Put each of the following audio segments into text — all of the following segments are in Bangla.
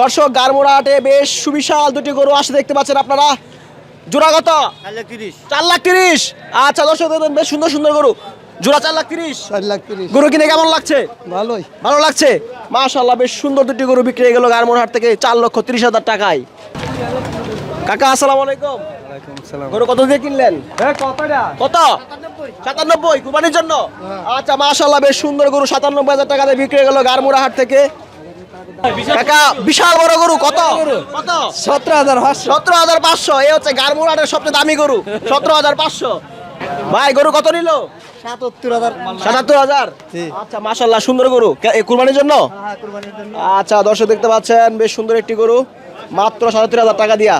দর্শক গারমোড়া হাটে বেশ সুবিশাল দুটি গরু আসে দেখতে পাচ্ছেন আপনারা। জোড়া কত? চার লাখ তিরিশ। আচ্ছা দর্শক দেখুন বেশ সুন্দর সুন্দর গরু। জোড়া চার লাখ তিরিশ। চার লাখ তিরিশ। গরু কিনে কেমন লাগছে? ভালোই। ভালো লাগছে? মাশাল্লাহ বেশ সুন্দর দুটি গরু বিক্রি হয়ে গেল গারমোড় হাট থেকে চার লক্ষ তিরিশ হাজার টাকায়। কাকা আসসালামু আলাইকুম। গরু কত দিয়ে কিনলেন? কত সাতানব্বই কুরবানির জন্য। আচ্ছা মাশাল্লাহ বেশ সুন্দর গরু সাতানব্বই হাজার টাকা দিয়ে বিক্রি গেল গারমোড়া হাট থেকে। কাকা বিশাল বড় গরু কত? কত? সতেরো হাজার পাঁচশো। সতেরো হাজার পাঁচশো এই হচ্ছে গারমোড়া হাটের সবচেয়ে দামি গরু সতেরো হাজার পাঁচশো। ভাই গরু কত নিল? সাতাত্তর হাজার। আচ্ছা সুন্দর গরু। কে- কুরবানির জন্য? আচ্ছা দর্শক দেখতে পাচ্ছেন বেশ সুন্দর একটি গরু মাত্র সাতাত্তর হাজার টাকা দিয়া।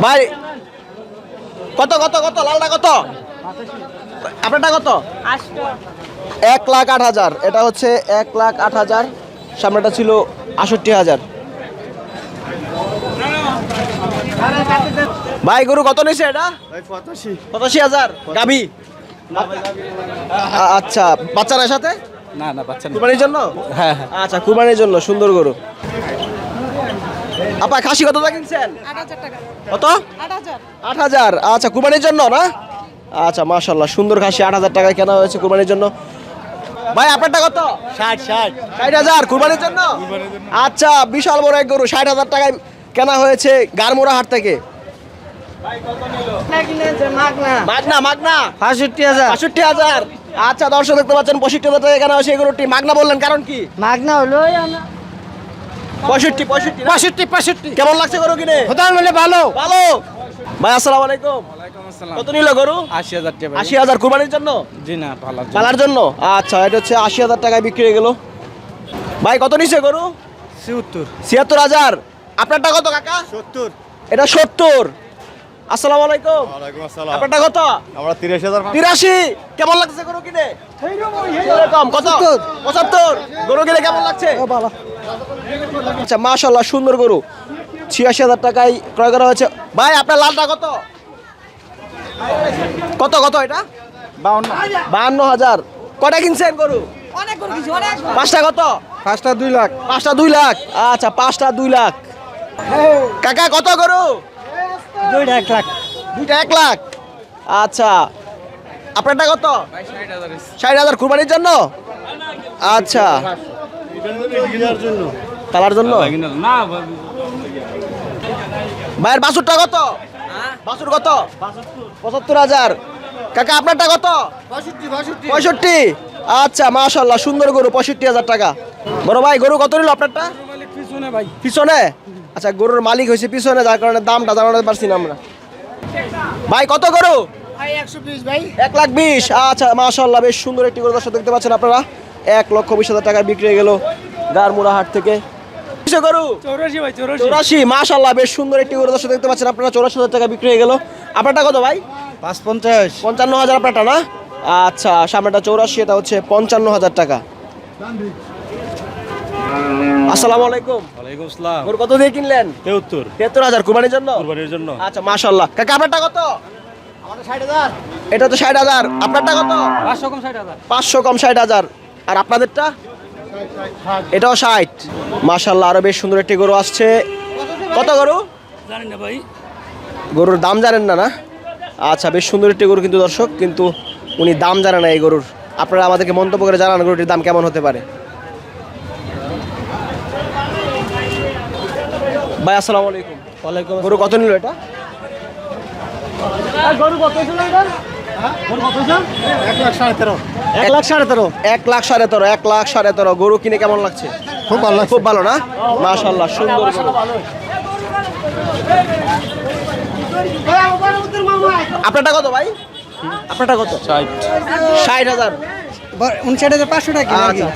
ভাই কত কত কত? লালটা কত? আপনারটা কত? এক লাখ আট হাজার। এটা হচ্ছে এক লাখ আট হাজার। সামনেটা ছিল আষট্টি হাজার। ভাই গরু কত নিছে এটা? পঁচাশি। হাজার। গাবি আচ্ছা বাচ্চারা সাথে? না না বাচ্চা কুরবানির জন্য? হ্যাঁ হ্যাঁ। আচ্ছা কুরবানির জন্য সুন্দর গরু। আপা খাসি কত টাকা কিনছেন? কত? আট হাজার। আট হাজার। আচ্ছা কুরবানির জন্য না? আচ্ছা মাশাল্লাহ সুন্দর খাসি আট হাজার টাকায় কেনা হয়েছে কুরবানির জন্য। ভাই আপনারটা কত? ষাট ষাট। ষাট হাজার কুরবানির জন্য? আচ্ছা বিশাল বড় এক গরু ষাট হাজার টাকায় কেনা হয়েছে গারমোড়া হাট থেকে। মাগনা মাগনা। পঁয়ষট্টি হাজার। বাষট্টি হাজার। আচ্ছা দর্শক দেখতে পাচ্ছেন পঁয়ষট্টি হাজার টাকা কেনা হয়েছে এই মাগনা বললেন কারণ কি? মাগনা হলো পঁয়ষট্টি পঁয়ষট্টি পঁয়ষট্টি পঁয়ষট্টি। কেমন লাগছে গরু কিনে? বলে ভালো। ভালো। ভাই আসসালামু আলাইকুম। কত নিল গরু? আশি হাজার টাকা আশি হাজার কুরবানির জন্য? জি না ভালো পালার জন্য? আচ্ছা এটা হচ্ছে আশি হাজার টাকায় বিক্রি হয়ে গেল। ভাই কত নিছে গরু? ছিয়াত্তর। ছিয়াত্তর হাজার। আপনারটা কত কাকা? সত্তর। এটা সত্তর। আসসালামু আলাইকুম। ওয়ালাইকুম আসসালাম। আপনারটা কত? আমরা তিরিশ হাজার তিরাশি। কেমন লাগছে গরু কিনে? এরকম কত? পঁচাত্তর। গরু কিনে কেমন লাগছে? আচ্ছা মাশাল্লাহ সুন্দর গরু। ছিয়াশি হাজার টাকায় ক্রয় করা হয়েছে। ভাই আপনার লালটা কত? কত কত এটা? বাউন্ন বাহান্ন হাজার। কটা কিনছেন গরু? অনেক করে কিছু অনেক পাঁচটা কত? পাঁচটা দুই লাখ। পাঁচটা দুই লাখ। আচ্ছা পাঁচটা দুই লাখ। কাকা কত গরু? দুইটা এক লাখ। দুইটা এক লাখ। আচ্ছা আপনারটা কত? ষাট হাজার। কুরবানির জন্য? আচ্ছা। তালার জন্য। ভাইয়ের বাসুরটা কত? বাসুর কত? পঁচাত্তর হাজার। কাকা আপনারটা কত? পঁয়ষট্টি আচ্ছা মাশাল্লাহ সুন্দর গরু পঁয়ষট্টি হাজার টাকা। বড় ভাই গরু কত নিল আপনারটা? পিছনে ভাই। পিছনে আচ্ছা গরুর মালিক হয়েছে পিছনে যার কারণে দামটা জানাতে পারছি না আমরা। ভাই কত গরু? এক লাখ বিশ। আচ্ছা মাশাল্লাহ বেশ সুন্দর একটি গরু দর্শক দেখতে পাচ্ছেন আপনারা। এক লক্ষ বিশ হাজার টাকায় বিক্রি হয়ে গেল গারমুড়া হাট থেকে। কিসে গরু? চৌরাশি ভাই চৌরাশি। চৌরাশি মাশাল্লাহ বেশ সুন্দর একটি গরু দর্শক দেখতে পাচ্ছেন। আপনারা চৌরাশি হাজার টাকা বিক্রি হয়ে গেল। আপনারটা কত ভাই? পাঁচ পঞ্চাশ পঞ্চান্ন হাজার আপনারটা না? আচ্ছা সামনেটা চৌরাশি এটা হচ্ছে পঞ্চান্ন হাজার টাকা। আসসালামু আলাইকুম। ওয়ালাইকুম আসসালাম। গরু কত দিয়ে কিনলেন? কুরবানির জন্য? কুরবানির জন্য। আচ্ছা কাকা আপনারটা কত? এটা তো ষাট হাজার। আপনারটা কত? পাঁচশো কম ষাট হাজার। পাঁচশো কম ষাট হাজার। আর আপনাদেরটা? এটাও ষাট। মাশাল্লাহ আরও বেশ সুন্দর একটি গরু আসছে। কত গরু? জানেন না ভাই। গরুর দাম জানেন না না? আচ্ছা বেশ সুন্দর একটি গরু কিন্তু দর্শক কিন্তু উনি দাম জানে না এই গরুর। আপনারা আমাদেরকে মন্তব্য করে জানান গরুটির দাম কেমন হতে পারে। ভাই আসসালামু আলাইকুম। ওয়ালাইকুম গরু কত নিল এটা? গরু কত ছিল এটা? এক লাখ সাড়ে তেরো। এক লাখ সাড়ে তেরো? এক লাখ সাড়ে তেরো গরু কিনে কেমন লাগছে? খুব ভালো খুব ভালো না? মাশাল্লাহ সুন্দর আপনারটা কত ভাই? আপনারটা কত? ষাট। ষাট হাজার। উনষাট হাজার পাঁচশো টাকা আচ্ছা